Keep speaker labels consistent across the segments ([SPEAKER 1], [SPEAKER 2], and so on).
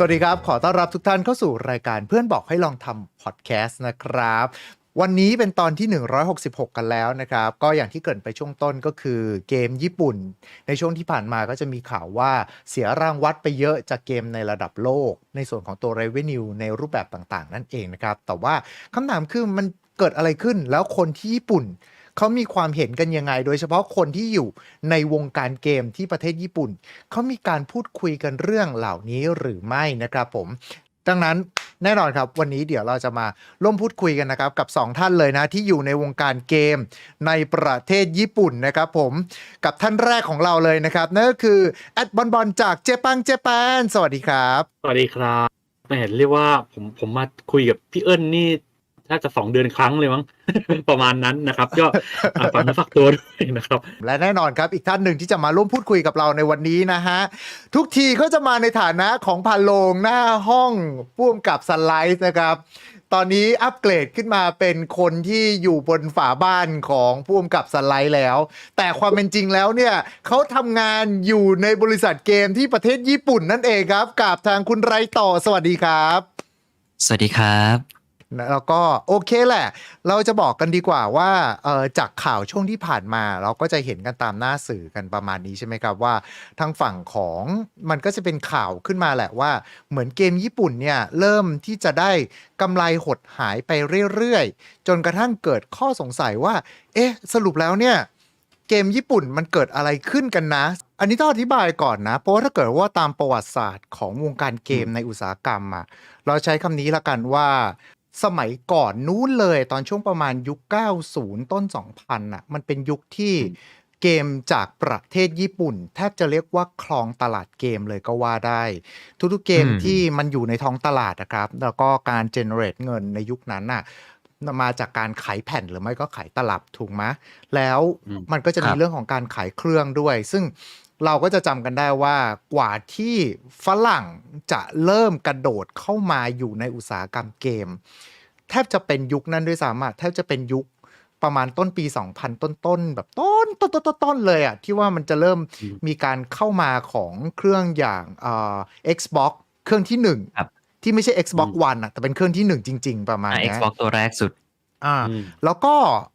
[SPEAKER 1] สวัสดีครับ ขอต้อนรับทุกท่านเข้าสู่รายการเพื่อนบอกให้ลองทำพอดแคสต์นะครับ วันนี้เป็นตอนที่ 166 กันแล้วนะครับ ก็อย่างที่เกิดไปช่วงต้นก็คือเกมญี่ปุ่น ในช่วงที่ผ่านมาก็จะมีข่าวว่าเสียรางวัดไปเยอะจากเกมในระดับโลก ในส่วนของตัว revenue ในรูปแบบต่างๆ นั่นเองนะครับ แต่ว่าคำถามคือมันเกิดอะไรขึ้นแล้วคนที่ญี่ปุ่น เขามีความเห็นกันยังไง โดยเฉพาะคนที่อยู่ในวงการเกมที่ประเทศญี่ปุ่น เขามีการพูดคุยกันเรื่องเหล่านี้หรือไม่นะครับผมดังนั้นแน่นอนครับวันนี้เดี๋ยวเราจะมาร่วมพูดคุยกันนะครับกับ 2 ท่านเลยนะที่อยู่ในวงการเกมในประเทศญี่ปุ่นนะครับผมกับท่านแรกของเราเลยนะครับนั่นก็คือแอดบอลบอลจากเจปังเจแปนสวัสดีครับ
[SPEAKER 2] สวัสดีครับแหมเรียกว่าผมผมมาคุยกับพี่เอิญนี่ ถ้าจะสองเดือนครั้งเลยมั้งประมาณนั้นนะครับ ก็อ่าฝากน้ำฝากตัวด้วยนะครับ
[SPEAKER 1] และแน่นอนครับอีกท่านหนึ่งที่จะมาร่วมพูดคุยกับเราในวันนี้นะฮะ ทุกทีเขาจะมาในฐานะของพันโลงหน้าห้องพ่วงกับสไลด์นะครับ ตอนนี้อัปเกรดขึ้นมาเป็นคนที่อยู่บนฝาบ้านของพ่วงกับสไลด์แล้ว แต่ความเป็นจริงแล้วเนี่ยเขาทำงานอยู่ในบริษัทเกมที่ประเทศญี่ปุ่นนั่นเองครับกับทางคุณไรต่อสวัสดีครับ
[SPEAKER 3] สวัสดีครับ
[SPEAKER 1] นะแล้วก็โอเคแหละ เราจะบอกกันดีกว่าว่าจากข่าวช่วงที่ผ่านมา เราก็จะเห็นกันตามหน้าสื่อกันประมาณนี้ใช่ไหมครับว่า ทางฝั่งของมันก็จะเป็นข่าวขึ้นมาแหละว่า เหมือนเกมญี่ปุ่นเนี่ยเริ่มที่จะได้กำไรหดหายไปเรื่อยๆ จนกระทั่งเกิดข้อสงสัยว่า เอ๊ะ สรุปแล้วเนี่ยเกมญี่ปุ่นมันเกิดอะไรขึ้นกันนะ อันนี้ต้องอธิบายก่อนนะ เพราะว่าถ้าเกิดว่าตามประวัติศาสตร์ของวงการเกมในอุตสาหกรรมอะเราใช้คำนี้ละกันว่า สมัยก่อนนู้นเลยตอนช่วงประมาณยุค 90 ต้น 2000อะมันเป็นยุคที่เกมจากประเทศญี่ปุ่น แทบจะเรียกว่าครองตลาดเกมเลยก็ว่าได้ ทุกๆเกม
[SPEAKER 3] อืม
[SPEAKER 1] ที่มันอยู่ในท้องตลาดนะครับ แล้วก็การเจเนเรตเงินในยุคนั้นน่ะมาจากการขายแผ่นหรือไม่ก็ขายตลับถูกไหมแล้ว
[SPEAKER 2] อืม
[SPEAKER 1] มันก็จะ
[SPEAKER 3] ครั
[SPEAKER 1] มี
[SPEAKER 3] บ
[SPEAKER 1] เรื่องของการขายเครื่องด้วย ซึ่ง เราก็จะจำกันได้ว่ากว่าที่ฝรั่งจะเริ่มกระโดดเข้ามาอยู่ในอุตสาหกรรมเกม แทบจะเป็นยุคนั้นด้วยซ้ำอะแทบจะเป็นยุคประมาณต้นปี 2000 ต้นๆแบบต้นต้นต้นต้นต้นเลยอะที่ว่ามันจะเริ่ม
[SPEAKER 2] อืม
[SPEAKER 1] มีการเข้ามาของเครื่องอย่างเอ่อ Xbox เครื่องที่หนึ่ง
[SPEAKER 3] ครับ
[SPEAKER 1] ที่ไม่ใช่ Xbox One อะแต่เป็นเครื่องที่หนึ่งจริง ๆ ประมาณ
[SPEAKER 3] อ่า
[SPEAKER 1] เนี้ย
[SPEAKER 3] Xbox ตัวแรกสุด
[SPEAKER 1] อ่า
[SPEAKER 2] อืม
[SPEAKER 1] แล้วก็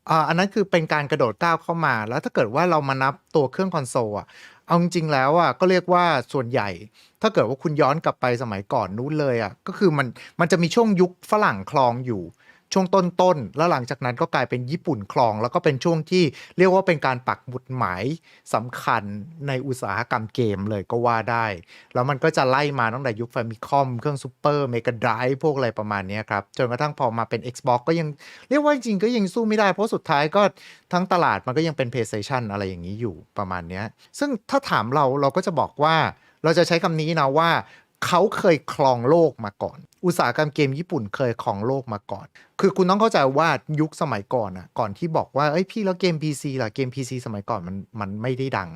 [SPEAKER 1] อ่าอันนั้นคือเป็นการกระโดดก้าวเข้ามา แล้วถ้าเกิดว่าเรามานับตัวเครื่องคอนโซลอะ เอาจริงๆแล้วอะก็เรียกว่าส่วนใหญ่ ถ้าเกิดว่าคุณย้อนกลับไปสมัยก่อนนู้นเลยอะก็คือมันมันจะมีช่วงยุคฝรั่งคลองอยู่ ช่วงต้นๆ แล้วหลังจากนั้นก็กลายเป็นญี่ปุ่นคลอง แล้วก็เป็นช่วงที่เรียกว่าเป็นการปักหมุดหมายสำคัญในอุตสาหกรรมเกมเลยก็ว่าได้ แล้วมันก็จะไล่มาตั้งแต่ยุคแฟมิคอมเครื่องซูเปอร์เมกะไดร์พวกอะไรประมาณนี้ครับ จนกระทั่งพอมาเป็น Xbox ก็ยังเรียกว่าจริงก็ยังสู้ไม่ได้ เพราะสุดท้ายก็ทั้งตลาดมันก็ยังเป็น PlayStation อะไรอย่างนี้อยู่ประมาณนี้ซึ่งถ้าถามเราเราก็จะบอกว่าเราจะใช้คำนี้นะว่า เขาเคยครองโลกมาก่อน อุตสาหกรรมเกมญี่ปุ่นเคยครองโลกมาก่อน คือคุณต้องเข้าใจว่ายุคสมัยก่อนอะก่อนที่บอกว่าเอ้ยพี่แล้วเกม PC ล่ะเกม PC สมัยก่อนมันมันไม่ได้ดัง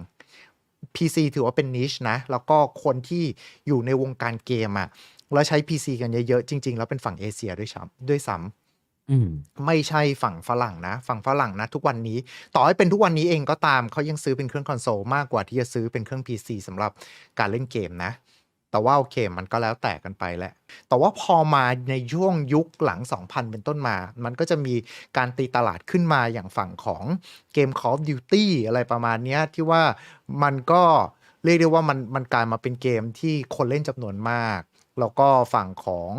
[SPEAKER 1] PC ถือว่าเป็นนิชนะ แล้วก็คนที่อยู่ในวงการเกมอะแล้วใช้ PC กันเยอะๆ จริง ๆ แล้วเป็นฝั่งเอเชียด้วยซ้ำด้วยซ้ำ
[SPEAKER 3] อืม
[SPEAKER 1] ไม่ใช่ฝั่งฝรั่งนะ ฝั่งฝรั่งนะ ทุกวันนี้ ต่อให้เป็นทุกวันนี้เองก็ตามเขายังซื้อเป็นเครื่องคอนโซลมากกว่าที่จะซื้อเป็นเครื่อง PC สำหรับการเล่นเกมนะ แต่ว่าโอเคมันก็แล้วแต่กันไปแหละ แต่ว่าพอมาในช่วงยุคหลัง 2000 เป็นต้นมา มันก็จะมีการตีตลาดขึ้นมาอย่างฝั่งของเกม Call of Duty อะไรประมาณนี้ที่ว่ามันก็เรียกได้ว่ามันมันกลายมาเป็นเกมที่คนเล่นจำนวนมาก แล้วก็ฝั่งของ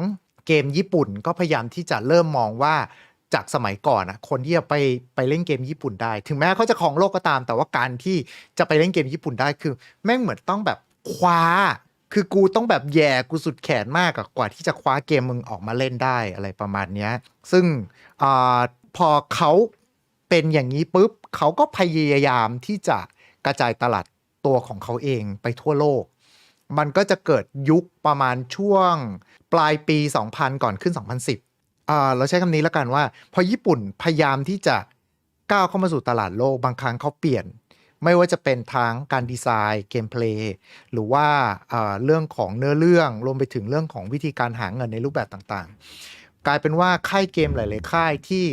[SPEAKER 1] เกมญี่ปุ่นก็พยายามที่จะเริ่มมองว่าจากสมัยก่อนอะคนที่จะไปไปเล่นเกมญี่ปุ่นได้ ถึงแม้เขาจะครองโลกก็ตาม แต่ว่าการที่จะไปเล่นเกมญี่ปุ่นได้คือ แม่งเหมือนต้องแบบคว้า คือกูต้องแบบแย่กูสุดแขนมากกว่าที่จะคว้าเกมมึงออกมาเล่นได้อะไรประมาณเนี้ย ซึ่งอพอเขาเป็นอย่างนี้ปุ๊บเขาก็พยายามที่จะกระจายตลาดตัวของเขาเองไปทั่วโลก มันก็จะเกิดยุคประมาณช่วงปลายปี 2000 ก่อนขึ้น 2010อ่าเราใช้คำนี้แล้วกันว่า พอญี่ปุ่นพยายามที่จะก้าวเข้ามาสู่ตลาดโลกบางครั้งเขาเปลี่ยน ไม่ว่าจะเป็นทั้งการดีไซน์เกมเพลย์หรือว่าเรื่องของเนื้อเรื่องรวมไปถึงเรื่องของวิธีการหาเงินในรูปแบบต่างๆ กลายเป็นว่าค่ายเกมหลาย ๆ ค่ายที่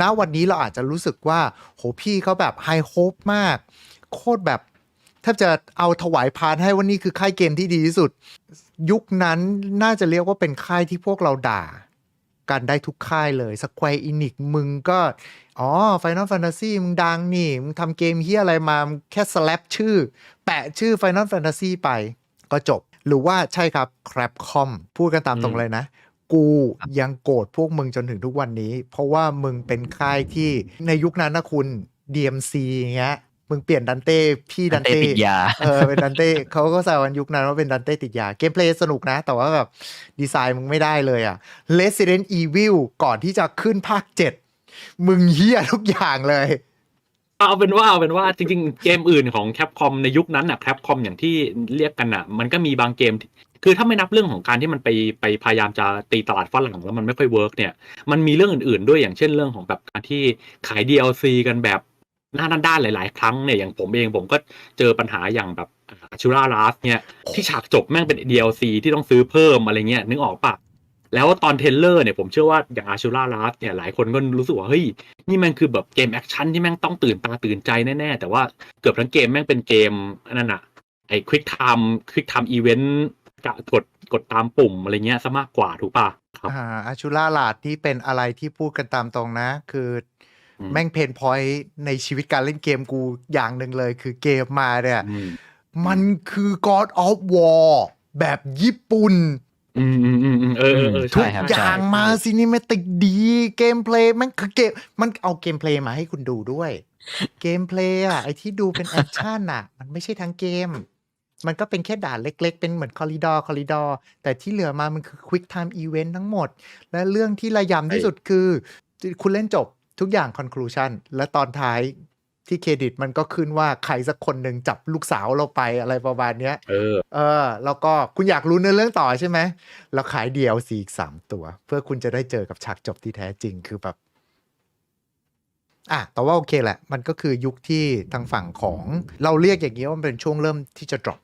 [SPEAKER 1] ณวันนี้เราอาจจะรู้สึกว่าโหพี่เขาแบบไฮโฮปมาก โคตรแบบแทบจะเอาถวายพานให้ว่านี่คือค่ายเกมที่ดีที่สุด ยุคนั้นน่าจะเรียกว่าเป็นค่ายที่พวกเราด่า กันได้ทุกค่ายเลยสแควร์อินิกมึงก็ อ๋อ Final Fantasy มึงดังนี่ มึงทำเกมเฮียอะไรมามแค่สแลปชื่อ แปะชื่อ Final Fantasy ไป ก็จบ หรือว่าใช่ครับ Crapcom พูดกันตามตรงเลยนะ กูยังโกรธพวกมึงจนถึงทุกวันนี้ เพราะว่ามึงเป็นค่ายที่ในยุคนั้นนะคุณ DMC อย่างเงี้ย มึงเปลี่ยนดันเต้พี่ดัน
[SPEAKER 3] เต้
[SPEAKER 1] เต้
[SPEAKER 3] ติดยา
[SPEAKER 1] เออเป็นดันเต้เขาก็แซวกันยุคนั้นว่าเป็นดันเต้ติดยา เกมเพลย์สนุกนะ แต่ว่าแบบดีไซน์มึงไม่ได้เลยอะ Resident Evil ก่อนที่จะขึ้นภาค7มึงเฮี้ยทุกอย่างเลย
[SPEAKER 2] เอาเป็นว่าเอาเป็นว่าจริงๆ เกมอื่นของแคปคอมในยุคนั้นน่ะแคปคอมอย่างที่เรียกกันน่ะมันก็มีบางเกมที่คือถ้าไม่นับเรื่องของการที่มันไปไปพยายามจะตีตลาดฝรั่งแล้วมันไม่ค่อยเวิร์กเนี่ยมันมีเรื่องอื่นๆด้วยอย่างเช่นเรื่องของแบบการที่ขาย DLC กันแบบ หน้าด้านๆหลาย ๆ ครั้งเนี่ยอย่างผมเองผมก็เจอปัญหาอย่างแบบชูราลาสเนี่ยที่ฉากจบแม่งเป็น DLC ที่ต้องซื้อเพิ่มอะไรเงี้ยนึกออกปะแล้วตอนเทเลอร์เนี่ยผมเชื่อว่าอย่างอาชูราลาสเนี่ยหลายคนก็รู้สึกว่าเฮ้ยนี่ม่งคือแบบเกมแอคชั่นที่แม่งต้องตื่นตาตื่นใจแน่ ๆ แต่ว่าเกือบทั้งเกมแม่งเป็นเกมนั่นน่ะไอ้ควิกไทม์ควิกไทม์อีเวนต์กดกดตามปุ่มอะไรเงี้ยซะมากกว่าถูกปะครับ
[SPEAKER 1] อ่าอาชูล่าลาดที่เป็นอะไรที่พูดกันตามตรงนะ คือ แม่งเพนพอยต์ในชีวิตการเล่นเกมกูอย่างหนึ่งเลย คือเกมมาเนี่ย
[SPEAKER 2] อืม
[SPEAKER 1] มันคือ God of War แบบญี่ปุ่น
[SPEAKER 2] อืมอืมอืมอืมเออเออเออ
[SPEAKER 1] ทุ
[SPEAKER 3] ใช่
[SPEAKER 1] ก
[SPEAKER 3] ครับ
[SPEAKER 1] อย่าง
[SPEAKER 3] ใช่
[SPEAKER 1] มาซีนิเมติกดีเกมเพลย์มันคือเกมมันเอาเกมเพลย์มาให้คุณดูด้วย เกมเพลย์อะไอที่ดูเป็นแอคชั่นอะมันไม่ใช่ทั้งเกม มันก็เป็นแค่ด่านเล็ก ๆ เป็นเหมือนคอริดอร์คอริดอร์แต่ที่เหลือมามันคือ Quick Time Event ทั้งหมด และเรื่องที่ระยำที่สุดคือ คุณเล่นจบ ทุกอย่าง conclusion และตอนท้ายที่เครดิตมันก็ขึ้นว่าใครสักคนหนึ่งจับลูกสาวเราไปอะไรประมาณเนี้ย
[SPEAKER 2] เออ
[SPEAKER 1] เออ แล้วก็คุณอยากรู้เนื้อเรื่องต่อใช่ไหมแล้วขาย DLC อีกสามตัว เพื่อคุณจะได้เจอกับฉากจบที่แท้จริงคือแบบ อะ แต่ว่าโอเคแหละ มันก็คือยุคที่ทางฝั่งของเราเรียกอย่างนี้ว่ามันเป็นช่วงเริ่มที่จะ drop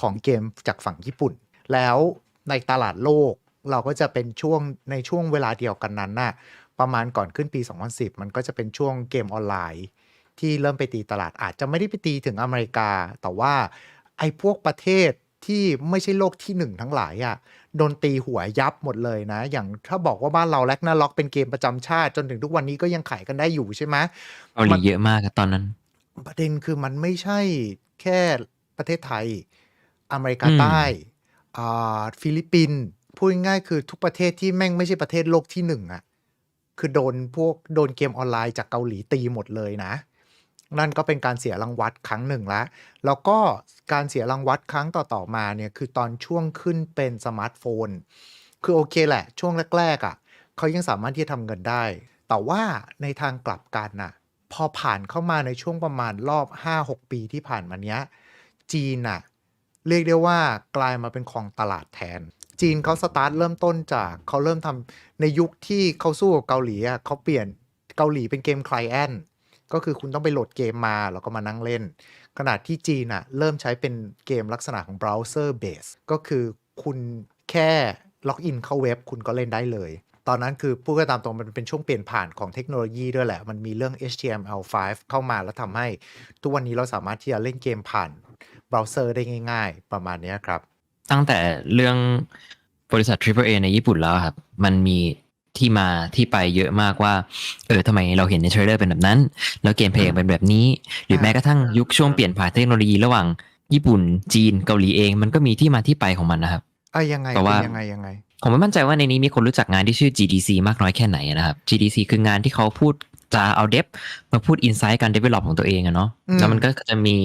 [SPEAKER 1] ของเกมจากฝั่งญี่ปุ่น แล้วในตลาดโลกเราก็จะเป็นช่วงในช่วงเวลาเดียวกันนั้นน่ะ ประมาณก่อนขึ้นปี 2010 มันก็จะเป็นช่วงเกมออนไลน์ ที่เริ่มไปตีตลาดอาจจะไม่ได้ไปตีถึงอเมริกา แต่ว่าไอ้พวกประเทศที่ไม่ใช่โลกที่หนึ่งทั้งหลายอะ่ะโดนตีหัวยับหมดเลยนะ อย่างถ้าบอกว่าบ้านเราแลกนาล็อกเป็นเกมประจำชาติ จนถึงทุกวันนี้ก็ยังขายกันได้อยู่ใช่ไหม
[SPEAKER 3] เกาหลีเยอะมากอะตอนนั้น
[SPEAKER 1] ประเด็นคือมันไม่ใช่แค่ประเทศไทย อเมริกา
[SPEAKER 3] อืม
[SPEAKER 1] ใต้อ่าฟิลิปปินส์พูดง่ายๆคือทุกประเทศที่แม่งไม่ใช่ประเทศโลกที่หนึ่งอะ คือโดนพวกโดนเกมออนไลน์จากเกาหลีตีหมดเลยนะ นั่นก็เป็นการเสียรางวัลครั้งหนึ่งล้วแล้วก็การเสียรางวัลครั้งต่อๆมาเนี่ยคือตอนช่วงขึ้นเป็นสมาร์ทโฟน คือโอเคแหละ ช่วงแรกๆอะ่ะเขายังสามารถที่จะทำเงินได้ แต่ว่าในทางกลับกันน่ะพอผ่านเข้ามาในช่วงประมาณรอบ 5-6 ปีที่ผ่านมาเนี้ยจีนน่ะเรียกได้ว่ากลายมาเป็นของตลาดแทน จีนเขาสตาร์ทเริ่มต้นจากเขาเริ่มทำในยุคที่เขาสู้กับเกาหลีอะเขาเปลี่ยนเกาหลีเป็นเกมคลายแอนก็คือคุณต้องไปโหลดเกมมาแล้วก็มานั่งเล่นขณะที่จีนอะเริ่มใช้เป็นเกมลักษณะของ browser base ก็คือคุณแค่ล็อกอินเข้าเว็บคุณก็เล่นได้เลย ตอนนั้นคือพูดกันตามตรงมันเป็นช่วงเปลี่ยนผ่านของเทคโนโลยีด้วยแหละ มันมีเรื่อง HTML5 เข้ามาแล้วทำให้ ทุกวันนี้เราสามารถที่จะเล่นเกมผ่านเบราว์เซอร์ได้ง่าย ๆ ประมาณนี้ครับ
[SPEAKER 3] ตั้งแต่เรื่องบริษัท Triple A ในญี่ปุ่นแล้วครับ มันมีที่มาที่ไปเยอะมากว่า เออทำไมเราเห็นในเทรลเลอร์เป็นแบบนั้น แล้วเกมเพลย์เป็นแบบนี้ หรือ
[SPEAKER 1] อ่า
[SPEAKER 3] แม้กระทั่งยุคช่วงเปลี่ยนผ่านเทคโนโลยีระหว่างญี่ปุ่นจีนเกาหลีเอง มันก็มีที่มาที่ไปของมันนะครับ
[SPEAKER 1] เอ้ยยังไง
[SPEAKER 3] แต่ว่า
[SPEAKER 1] เป็นยังไงยังไง
[SPEAKER 3] ผมไม่มั่นใจว่าในนี้มีคนรู้จักงานที่ชื่อ GDC มากน้อยแค่ไหนนะครับ GDC คืองานที่เขาพูดจะเอาเดฟมาพูดอินไซต์การ develop ของตัวเองอะเนาะ
[SPEAKER 1] อืม
[SPEAKER 3] แล้วมันก็จะมี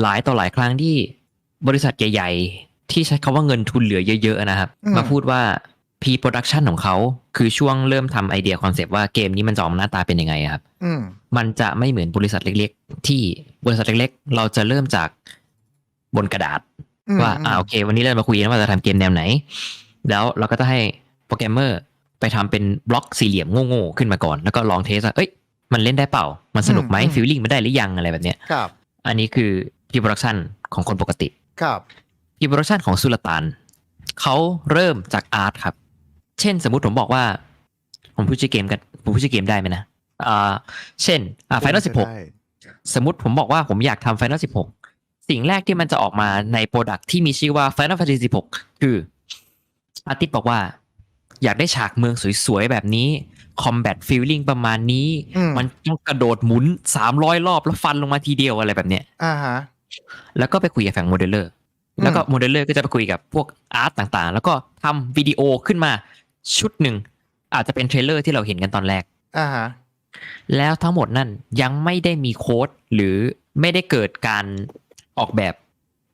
[SPEAKER 3] หลายต่อหลายครั้งที่บริษัทใหญ่ๆ ที่ใช้คาว่าเงินทุนเหลือเยอะๆนะครับมาพูดว่า P production ของเขาคือช่วงเริ่มทำไอเดียคอนเซปต์ว่าเกมนี้มันจะออกมาหน้าตาเป็นยังไงอะครับ
[SPEAKER 1] อืม
[SPEAKER 3] มันจะไม่เหมือนบริษัทเล็ก ๆ ที่บริษัทเล็ก ๆ เราจะเริ่มจากบนกระดาษ
[SPEAKER 1] อืม
[SPEAKER 3] ว่า
[SPEAKER 1] อืม
[SPEAKER 3] อ่าโอเค วันนี้เรามาคุยกันว่าจะทำเกมแนวไหน แล้วเราก็จะให้โปรแกรมเมอร์ไปทำเป็นบล็อกสี่เหลี่ยมโง่ๆขึ้นมาก่อน แล้วก็ลองเทสว่าเอ้ยมันเล่นได้เปล่า มันสนุกไหมฟีลลิ่งมันได้หรือยังอะไรแบบเนี้ย
[SPEAKER 1] ครับ
[SPEAKER 3] อันนี้คือพีโปรดักชันของคนปกติ
[SPEAKER 1] ครับ
[SPEAKER 3] พีโปรดักชันของสุลต่านเขาเริ่มจากอาร์ตครับ เช่นสมมุติผมบอกว่า ผมพูดชื่อเกมกันผมพูดชื่อเกมได้ไหมนะอ่าเช่นอ่าไฟนอลสิบหก
[SPEAKER 1] ได้
[SPEAKER 3] สมมติผมบอกว่าผมอยากทำ Final 16สิ่งแรกที่มันจะออกมาในโปรดักที่มีชื่อว่า Final Fantasy 16 คือ อาร์ติสบอกว่า อยากได้ฉากเมืองสวยๆ แบบนี้ Combat Feeling ประมาณนี้
[SPEAKER 1] อืม
[SPEAKER 3] มันต้องกระโดดหมุน300รอบแล้วฟันลงมาทีเดียวอะไรแบบเนี้ย
[SPEAKER 1] อ่าฮะ
[SPEAKER 3] แล้วก็ไปคุยกับฝั่งโมเดลเลอร์
[SPEAKER 1] อืม
[SPEAKER 3] แล้วก็โมเดลเลอร์ก็จะไปคุยกับพวกอาร์ตต่างๆ แล้วก็ทำวิดีโอขึ้นมาชุดหนึ่ง อาจจะเป็นเทรลเลอร์ที่เราเห็นกันตอนแรก
[SPEAKER 1] อ่าฮะ
[SPEAKER 3] แล้วทั้งหมดนั่นยังไม่ได้มีโค้ดหรือไม่ได้เกิดการออกแบบ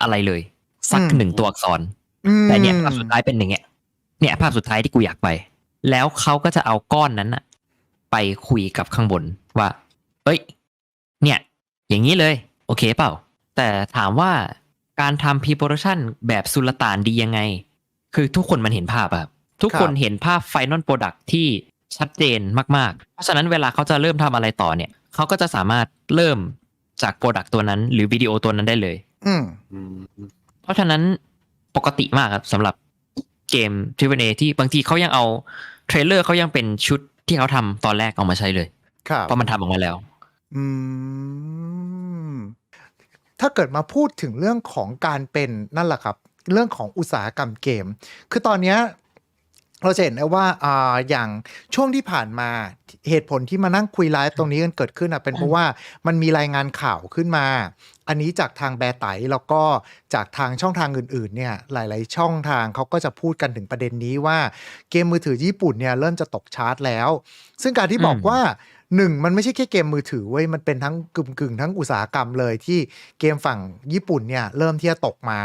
[SPEAKER 3] อะไรเลย สัก
[SPEAKER 1] อืม
[SPEAKER 3] หนึ่งตัวอักษร
[SPEAKER 1] อืม
[SPEAKER 3] แต่เนี่ยภาพสุดท้ายเป็นอย่างเงี้ยเนี่ยภาพสุดท้ายที่กูอยากไป แล้วเขาก็จะเอาก้อนนั้นอะไปคุยกับข้างบนว่า เอ้ย เนี่ย อย่างนี้เลย โอเคเปล่า แต่ถามว่า การทำพ r โปรดักชันแบบสุลต่านดียังไง คือทุกคนมันเห็นภาพอะครับทุกคนเห็นภาพไฟนอลโปรดักที่ชัดเจนมากๆ เพราะฉะนั้นเวลาเขาจะเริ่มทำอะไรต่อเนี่ย เขาก็จะสามารถเริ่มจากโปรดักตัวนั้น หรือวิดีโอตัวนั้นได้เลย
[SPEAKER 1] อืม
[SPEAKER 2] อืม
[SPEAKER 3] เพราะฉะนั้นปกติมากครับสำหรับเกม t r i p l A ที่บางทีเขายังเอาเทรลเลอร์เขายังเป็นชุดที่เขาทำตอนแรกเอามาใช้เลย
[SPEAKER 1] ครับ
[SPEAKER 3] เพราะมันทำออกมาแล้ว
[SPEAKER 1] อืม ถ้าเกิดมาพูดถึงเรื่องของการเป็นนั่นแหละครับเรื่องของอุตสาหกรรมเกม คือตอนเนี้ยเราจะเห็นได้ว่าอ่าอย่างช่วงที่ผ่านมาเหตุผลที่มานั่งคุยไลฟ์ตรงนี้กันเกิดขึ้นอะเป็นเพราะว่ามันมีรายงานข่าวขึ้นมา อันนี้จากทางแบร์ไตแล้วก็จากทางช่องทางอื่นๆเนี่ยหลาย ๆ ช่องทางเขาก็จะพูดกันถึงประเด็นนี้ว่าเกมมือถือญี่ปุ่นเนี่ยเริ่มจะตกชาร์ตแล้ว ซึ่งการที่บอก
[SPEAKER 3] อืม
[SPEAKER 1] ว่าหนึ่งมันไม่ใช่แค่เกมมือถือเว้ยมันเป็นทั้งกึ่งกึ่งทั้งอุตสาหกรรมเลยที่เกมฝั่งญี่ปุ่นเนี่ยเริ่มที่จะตกมา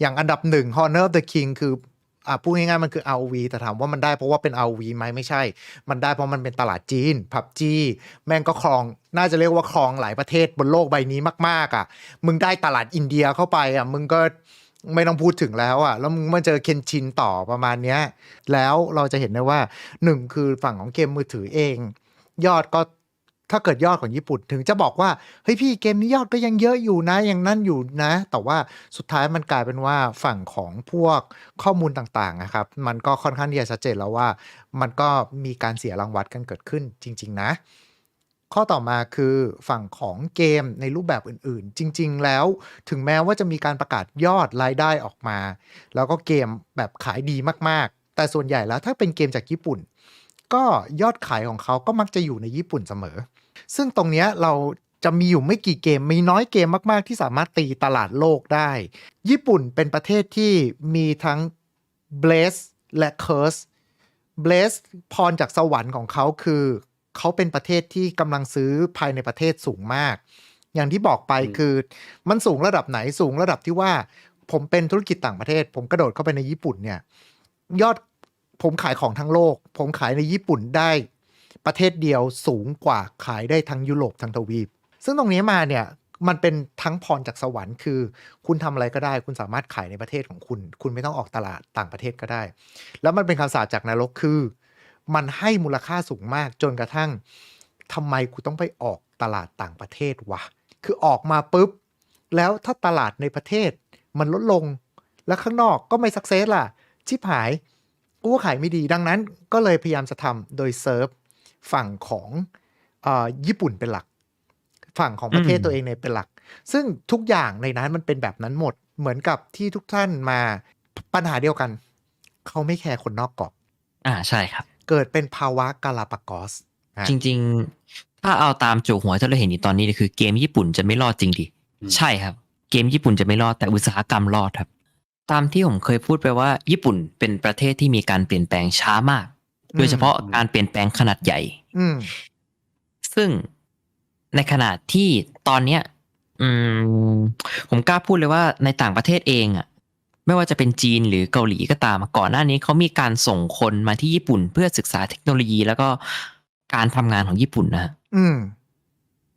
[SPEAKER 1] อย่างอันดับหนึ่ง Honor of the King คืออะพูดง่ายๆมันคือ ROV แต่ถามว่ามันได้เพราะว่าเป็น ROV ไหมไม่ใช่ มันได้เพราะมันเป็นตลาดจีน PUBG แม่งก็ครองน่าจะเรียกว่าครองหลายประเทศบนโลกใบนี้มากๆอะ มึงได้ตลาดอินเดียเข้าไปอะมึงก็ไม่ต้องพูดถึงแล้วอะ แล้วมึงมาเจอเคนชินต่อประมาณเนี้ย แล้วเราจะเห็นได้ว่าหนึ่งคือฝั่งของเกมมือถือเอง ยอดก็ถ้าเกิดยอดของญี่ปุ่นถึงจะบอกว่าเฮ้ยพี่เกมนี้ยอดก็ยังเยอะอยู่นะยังนั่นอยู่นะ แต่ว่าสุดท้ายมันกลายเป็นว่าฝั่งของพวกข้อมูลต่างๆนะครับ มันก็ค่อนข้างที่จะชัดเจนแล้วว่า มันก็มีการเสียรางวัลกันเกิดขึ้นจริง ๆ นะ ข้อต่อมาคือฝั่งของเกมในรูปแบบอื่นๆ จริง ๆ แล้วถึงแม้ว่าจะมีการประกาศยอดรายได้ออกมา แล้วก็เกมแบบขายดีมากๆ แต่ส่วนใหญ่แล้วถ้าเป็นเกมจากญี่ปุ่น ก็ยอดขายของเขาก็มักจะอยู่ในญี่ปุ่นเสมอ ซึ่งตรงเนี้ยเราจะมีอยู่ไม่กี่เกม มีน้อยเกมมากๆ ที่สามารถตีตลาดโลกได้ ญี่ปุ่นเป็นประเทศที่มีทั้ง Blaze และ Curse Blaze พรจากสวรรค์ของเขาคือ เขาเป็นประเทศที่กำลังซื้อภายในประเทศสูงมาก อย่างที่บอกไป
[SPEAKER 2] อืม
[SPEAKER 1] คือมันสูงระดับไหนสูงระดับที่ว่า ผมเป็นธุรกิจต่างประเทศ ผมกระโดดเข้าไปในญี่ปุ่นเนี่ย ยอด ผมขายของทั้งโลก ผมขายในญี่ปุ่นได้ประเทศเดียวสูงกว่าขายได้ทั้งยุโรปทั้งทวีป ซึ่งตรงนี้มาเนี่ยมันเป็นทั้งพรจากสวรรค์คือ คุณทำอะไรก็ได้ คุณสามารถขายในประเทศของคุณ คุณไม่ต้องออกตลาดต่างประเทศก็ได้ แล้วมันเป็นคำสาปจากนรกคือ มันให้มูลค่าสูงมากจนกระทั่งทำไมกูต้องไปออกตลาดต่างประเทศวะคือออกมาปุ๊บ แล้วถ้าตลาดในประเทศ มันลดลงแล้วข้างนอกก็ไม่สักเซสล่ะชิบหาย กูว่าขายไม่ดีดังนั้นก็เลยพยายามจะทำโดยเซิร์ฟฝั่งของเออญี่ปุ่นเป็นหลัก ฝั่งของประเทศ
[SPEAKER 3] อืม
[SPEAKER 1] ตัวเองเนี่ยเป็นหลัก ซึ่งทุกอย่างในนั้นมันเป็นแบบนั้นหมด เหมือนกับที่ทุกท่านมาปัญหาเดียวกัน เขาไม่แคร์คนนอกเกาะ
[SPEAKER 3] อ่าใช่ครับ
[SPEAKER 1] เกิดเป็นภาวะกาลาปากอสอะ
[SPEAKER 3] จริง ๆ ถ้าเอาตามจูหัวที่เราเห็นอยู่ตอนนี้เนี่ยคือเกมญี่ปุ่นจะไม่รอดจริงดิ
[SPEAKER 2] อืม
[SPEAKER 3] ใช่ครับ เกมญี่ปุ่นจะไม่รอดแต่อุตสาหกรรมรอดครับ ตามที่ผมเคยพูดไปว่า ญี่ปุ่นเป็นประเทศที่มีการเปลี่ยนแปลงช้ามาก โดยเฉพาะการเปลี่ยนแปลงขนาดใหญ่
[SPEAKER 1] อืม
[SPEAKER 3] ซึ่งในขณะที่ตอนเนี้ย อืม ผมกล้าพูดเลยว่าในต่างประเทศเองอะไม่ว่าจะเป็นจีนหรือเกาหลีก็ตาม ก่อนหน้านี้เขามีการส่งคนมาที่ญี่ปุ่น เพื่อศึกษาเทคโนโลยีแล้วก็การทำงานของญี่ปุ่นนะฮะ
[SPEAKER 1] อืม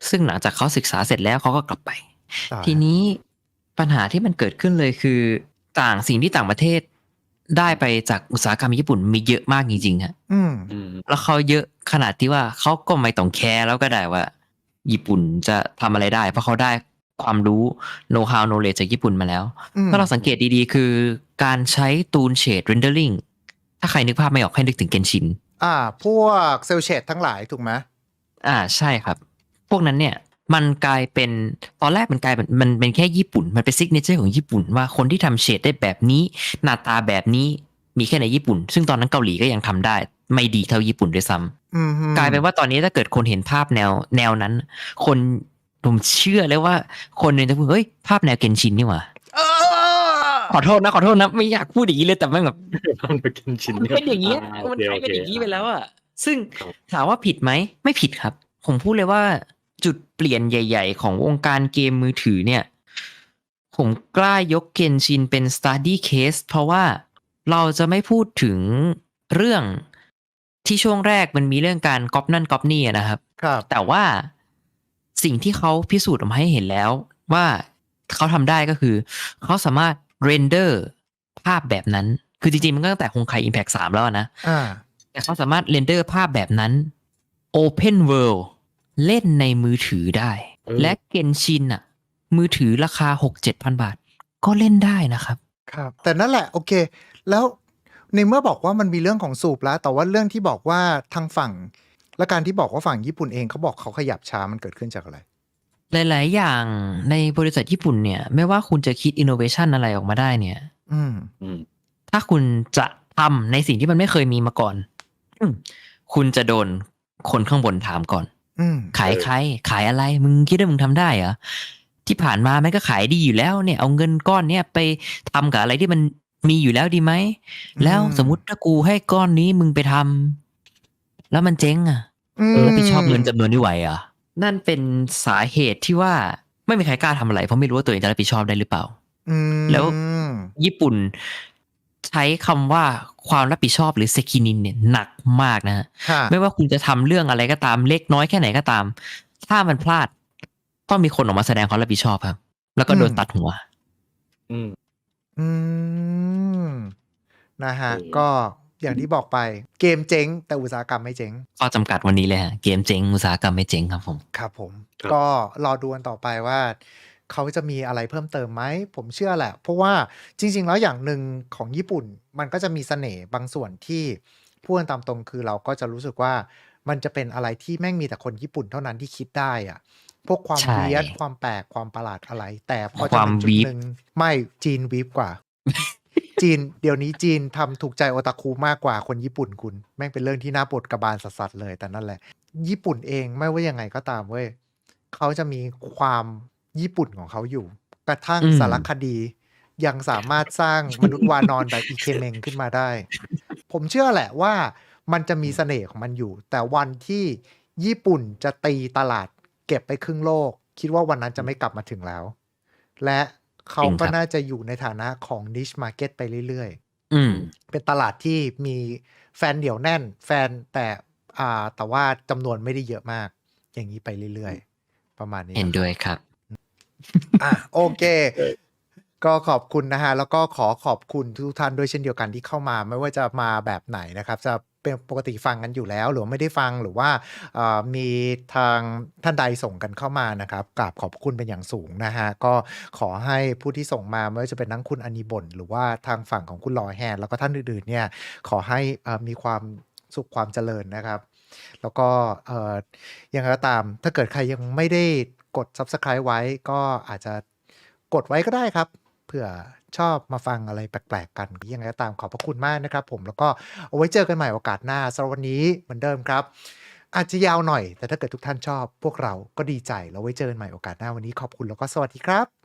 [SPEAKER 3] ซึ่งหลังจากเขาศึกษาเสร็จแล้วเขาก็กลับไป
[SPEAKER 1] ใช่
[SPEAKER 3] ทีนี้ปัญหาที่มันเกิดขึ้นเลยคือ ต่างสิ่งที่ต่างประเทศได้ไปจากอุตสาหกรรมญี่ปุ่นมีเยอะมากจริงๆฮะ
[SPEAKER 1] อืม
[SPEAKER 2] อืม
[SPEAKER 3] แล้วเขาเยอะขนาดที่ว่าเขาก็ไม่ต้องแคร์แล้วก็ได้ว่า ญี่ปุ่นจะทำอะไรได้ เพราะเขาได้ความรู้โน้ตฮาวโนเลจจากญี่ปุ่นมาแล้ว
[SPEAKER 1] อืม
[SPEAKER 3] ถ้าเราสังเกตดีๆ คือการใช้ตูนเชดเรนเดอร์ลิงถ้าใครนึกภาพไม่ออกให้นึกถึงเกนชิน
[SPEAKER 1] อ่า พวกเซลเชดทั้งหลายถูกไหม
[SPEAKER 3] อ่าใช่ครับ พวกนั้นเนี่ย มันกลายเป็นตอนแรกมันกลายเป็นมันเป็นแค่ญี่ปุ่น มันเป็นซิกเนเจอร์ของญี่ปุ่นว่าคนที่ทำเฉดได้แบบนี้ หน้าตาแบบนี้มีแค่ในญี่ปุ่น ซึ่งตอนนั้นเกาหลีก็ยังทำได้ ไม่ดีเท่าญี่ปุ่นด้วยซ้ำ
[SPEAKER 1] อืมฮึ
[SPEAKER 3] กลายเป็นว่าตอนนี้ถ้าเกิดคนเห็นภาพแนวแนวนั้น คนผมเชื่อเลยว่า คนหนึงจะพูดเฮ้ยภาพแนวเกนชินนี่หว่า
[SPEAKER 1] เออ
[SPEAKER 3] ขอโทษนะขอโทษนะไม่อยากพูดอย่างนี้เลยแต่แม่งแบบ
[SPEAKER 2] ต้องไปกินชิ้น
[SPEAKER 3] มันเป็นอย่างนี้ย
[SPEAKER 2] อ่า
[SPEAKER 3] มัน
[SPEAKER 2] โอเค
[SPEAKER 3] กลายเป็นอย่างนี้ไปแล้วอะซึ่ง
[SPEAKER 2] ครับ
[SPEAKER 3] ถามว่าผิดไหมไม่ผิดครับ ผมพูดเลยว่า จุดเปลี่ยนใหญ่ ๆ ของวงการเกมมือถือเนี่ย ผมกล้ายกเกนชินเป็น study case เพราะว่าเราจะไม่พูดถึงเรื่องที่ช่วงแรกมันมีเรื่องการก๊อปนั่นก๊อปนี่อะนะครับ
[SPEAKER 1] ครับ
[SPEAKER 3] แต่ว่าสิ่งที่เขาพิสูจน์ออกมาให้เห็นแล้ว ว่าเขาทำได้ก็คือ เขาสามารถเรนเดอร์ภาพแบบนั้น คือจริงๆ มันก็ตั้งแต่คงไค Impact 3 แล้วนะ
[SPEAKER 1] อ่า
[SPEAKER 3] แต่เขาสามารถเรนเดอร์ภาพแบบนั้น Open World เล่นในมือถือได้
[SPEAKER 2] เออ
[SPEAKER 3] และเกนชินอะ มือถือราคา6-7พันบาท ก็เล่นได้นะครับ
[SPEAKER 1] ครับ แต่นั่นแหละโอเค แล้วในเมื่อบอกว่ามันมีเรื่องของสูบแล้ว แต่ว่าเรื่องที่บอกว่าทางฝั่ง และการที่บอกว่าฝั่งญี่ปุ่นเองเขาบอกเขาขยับช้ามันเกิดขึ้นจากอะไร
[SPEAKER 3] หลาย ๆ อย่างในบริษัทญี่ปุ่นเนี่ย ไม่ว่าคุณจะคิดอินโนเวชันอะไรออกมาได้เนี่ย
[SPEAKER 1] อืม
[SPEAKER 2] อืม
[SPEAKER 3] ถ้าคุณจะทำในสิ่งที่มันไม่เคยมีมาก่อนอืมคุณจะโดนคนข้างบนถามก่อน
[SPEAKER 1] อืม
[SPEAKER 3] ขาย
[SPEAKER 2] เออ
[SPEAKER 3] ใคร ขายอะไร มึงคิดว่ามึงทำได้เหรอที่ผ่านมามันก็ขายดีอยู่แล้วเนี่ย เอาเงินก้อนเนี่ยไปทำกับอะไรที่มันมีอยู่แล้วดีไหม แล้วสมมติถ้ากูให้ก้อนนี้มึงไปทำแล้วมันเจ๊งอะ
[SPEAKER 1] อืม
[SPEAKER 3] รับผิดชอบเงินจำนวนนี้ไหวเหรอะ นั่นเป็นสาเหตุที่ว่าไม่มีใครกล้าทำอะไรเพราะไม่รู้ว่าตัวเองจะรับผิดชอบได้หรือเปล่า
[SPEAKER 1] อืม
[SPEAKER 3] แล้วญี่ปุ่น ใช้คำว่าความรับผิดชอบหรือเซคินินเนี่ยหนักมากนะฮะ
[SPEAKER 1] ค่ะ
[SPEAKER 3] ไม่ว่าคุณจะทำเรื่องอะไรก็ตามเล็กน้อยแค่ไหนก็ตาม ถ้ามันพลาด ต้องมีคนออกมาแสดงความรับผิดชอบครับ แล้วก็โดน
[SPEAKER 1] อืม
[SPEAKER 3] ตัดหัว
[SPEAKER 2] อืม
[SPEAKER 1] อืม นะฮะ
[SPEAKER 2] เออ
[SPEAKER 1] ก็อย่างที่บอกไปเกมเจ๊ง แต่อุตสาหกรรมไม่เจ๊ง
[SPEAKER 3] ข้อจำกัดวันนี้เลยฮะเกมเจ๊งอุตสาหกรรมไม่เจ๊งครับผม
[SPEAKER 1] ครับผม
[SPEAKER 2] ครับ
[SPEAKER 1] ก็รอดูกันต่อไปว่า เขาจะมีอะไรเพิ่มเติมไหมผมเชื่อแหละ เพราะว่าจริง ๆ แล้วอย่างหนึ่งของญี่ปุ่นมันก็จะมีเสน่ห์บางส่วนที่พูดกันตามตรงคือเราก็จะรู้สึกว่ามันจะเป็นอะไรที่แม่งมีแต่คนญี่ปุ่นเท่านั้นที่คิดได้อะพวกความ
[SPEAKER 3] ใช่
[SPEAKER 1] เวียดความแปลกความประหลาดอะไร แต่พอ
[SPEAKER 3] ค
[SPEAKER 1] จะ
[SPEAKER 3] วาม
[SPEAKER 1] เป็นจุด
[SPEAKER 3] วีฟ
[SPEAKER 1] หนึ่งไม่จีนวีฟกว่า จีนเดี๋ยวนี้จีนทำถูกใจโอตาคุมากกว่าคนญี่ปุ่นคุณ แม่งเป็นเรื่องที่น่าปวดกระบาลสัสๆเลยแต่นั่นแหละ ญี่ปุ่นเองไม่ว่ายังไงก็ตามเว้ยเขาจะมีความ ญี่ปุ่นของเขาอยู่ กระทั่ง
[SPEAKER 3] อืม
[SPEAKER 1] สารคดี ยังสามารถสร้างมนุษย์วานอนแบบอีเคเมงขึ้นมาได้ ผมเชื่อแหละว่ามันจะมีเสน่ห์ของมันอยู่ แต่วันที่ญี่ปุ่นจะตีตลาดเก็บไปครึ่งโลก คิดว่าวันนั้นจะไม่กลับมาถึงแล้ว และเขา
[SPEAKER 3] จริงค
[SPEAKER 1] ก็
[SPEAKER 3] รับ
[SPEAKER 1] น่าจะอยู่ในฐานะของ niche market ไปเรื่อยๆ
[SPEAKER 3] อืม
[SPEAKER 1] เป็นตลาดที่มีแฟนเดี่ยวแน่น แฟนแต่อ่าแต่ว่าจำนวนไม่ได้เยอะมาก อย่างนี้ไปเรื่อยๆ ประมาณนี้
[SPEAKER 3] เห็นด้วยครับ
[SPEAKER 1] อะโอเค ก็ขอบคุณนะฮะ แล้วก็ขอขอบคุณทุกท่านด้วยเช่นเดียวกันที่เข้ามา ไม่ว่าจะมาแบบไหนนะครับ จะเป็นปกติฟังกันอยู่แล้ว หรือไม่ได้ฟังหรือว่ามีทางท่านใดส่งกันเข้ามานะครับกราบขอบคุณเป็นอย่างสูงนะฮะ ก็ขอให้ผู้ที่ส่งมาไม่ว่าจะเป็นทั้งคุณอนิบนหรือว่าทางฝั่งของคุณลอยแฮนแล้วก็ท่านอื่นๆ เนี่ย ขอให้มีความสุขความเจริญนะครับ แล้วก็ยังไงก็ตาม ถ้าเกิดใครยังไม่ได้ กด Subscribe ไว้ก็อาจจะกดไว้ก็ได้ครับเผื่อชอบมาฟังอะไรแปลกๆกัน ยังไงก็ตามขอบพระคุณมากนะครับผมแล้วก็เอาไว้เจอกันใหม่โอกาสหน้าสำหรับวันนี้เหมือนเดิมครับ อาจจะยาวหน่อย แต่ถ้าเกิดทุกท่านชอบ พวกเราก็ดีใจแล้วไว้เจอกันใหม่โอกาสหน้าวันนี้ขอบคุณแล้วก็สวัสดีครับ